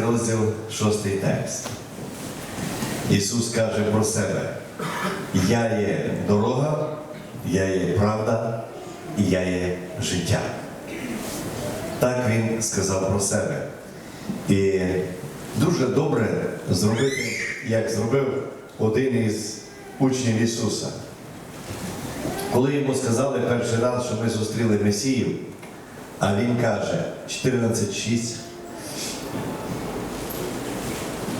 розділ, 6 текст. Ісус каже про себе: Я є дорога, я є правда і я є життя. Так Він сказав про себе. І дуже добре зробити, як зробив один із учнів Ісуса. Коли йому сказали перший раз, що ми зустріли Месію, а він каже 14.6.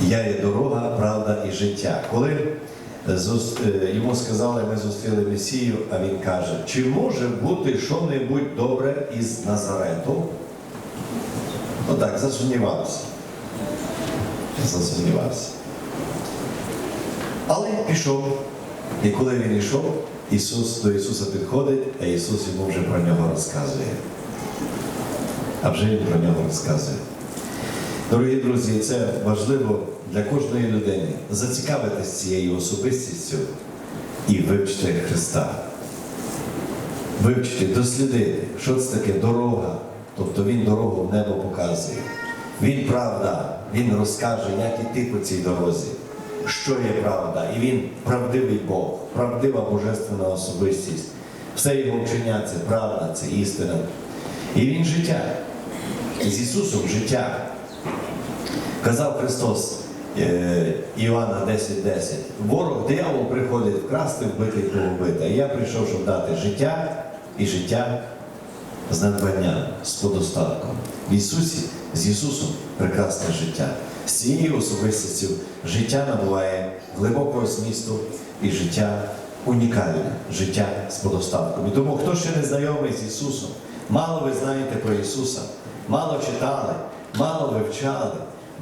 Я є дорога, правда і життя. Коли е, йому сказали, ми зустріли Месію, а він каже, чи може бути що-небудь добре із Назарету? Отак, засумнівався. Засумнівався. Але пішов. І коли він йшов, Ісус до Ісуса підходить, а Ісус йому вже про нього розказує. А вже Він про нього розказує. Дорогі друзі, це важливо для кожної людини зацікавитися цією особистістю і вивчити Христа. Вивчити, дослідити, що це таке дорога. Тобто Він дорогу в небо показує. Він правда, Він розкаже, як іти по цій дорозі, що є правда. І він правдивий Бог, правдива божественна особистість. Все його вчення це правда, це істина. І він життя. І з Ісусом життя. Казав Христос Іоанна 10.10, ворог диявол приходить вкрасти, вбити і погубити. А я прийшов, щоб дати життя і життя з надбанням, з подостатком. В Ісусі, з Ісусом прекрасне життя. З цією особистістю життя набуває глибокого змісту і життя унікальне, життя з подостатком. І тому, хто ще не знайомий з Ісусом, мало ви знаєте про Ісуса, мало читали, мало вивчали.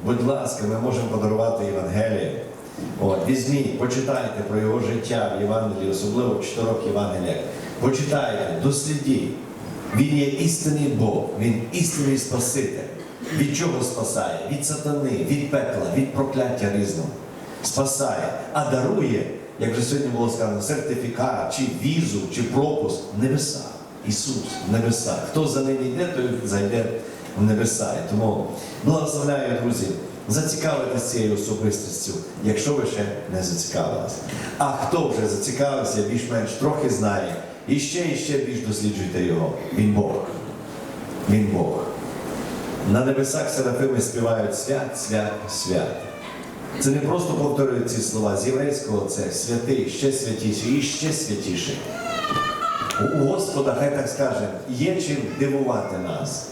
Будь ласка, ми можемо подарувати Євангеліє. От, візьміть, почитайте про його життя в Євангелії, особливо в чотирьох Євангеліях. Почитайте, дослідіть. Він є істинний Бог, Він істинний Спаситель. Від чого спасає? Від сатани, від пекла, від прокляття різного. Спасає, а дарує, як вже сьогодні було сказано, сертифікат, чи візу, чи пропуск небеса. Ісус небеса. Хто за ним йде, той зайде в небеса. І тому благословляю, друзі, зацікавитися цією особистістю, якщо ви ще не зацікавилися. А хто вже зацікавився, більш-менш трохи знає, і ще і ще більш досліджуйте його. Він Бог. Він Бог. На небесах серафими співають свят, свят, свят. Це не просто повторюють ці слова з єврейського це святий, ще святіший і ще святіший. У Господа, хай так скаже, є чим дивувати нас.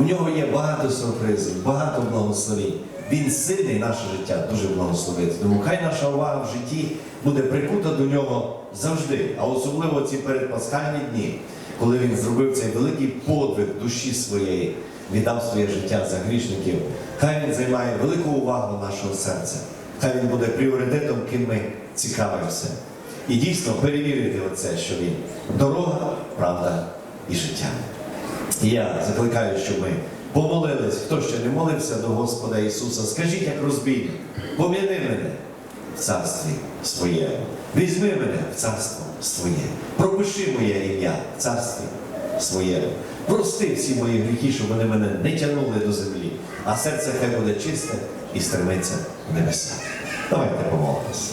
У нього є багато сюрпризів, багато благословень. Він сильний наше життя дуже благословить. Тому хай наша увага в житті буде прикута до нього завжди, а особливо ці передпасхальні дні, коли він зробив цей великий подвиг душі своєї, віддав своє життя за грішників. Хай він займає велику увагу нашого серця. Хай він буде пріоритетом, ким ми цікавимося. І дійсно перевірити оце, що він дорога, правда і життя. Я закликаю, щоб ми помолились, хто ще не молився до Господа Ісуса, скажіть, як розбійник, пом'яни мене в царстві своєму, візьми мене в царство своє, пропиши моє ім'я в царстві своєму. Прости всі мої гріхи, щоб вони мене не тягнули до землі, а серце хай буде чисте і стремиться в небеса. Давайте помолимось.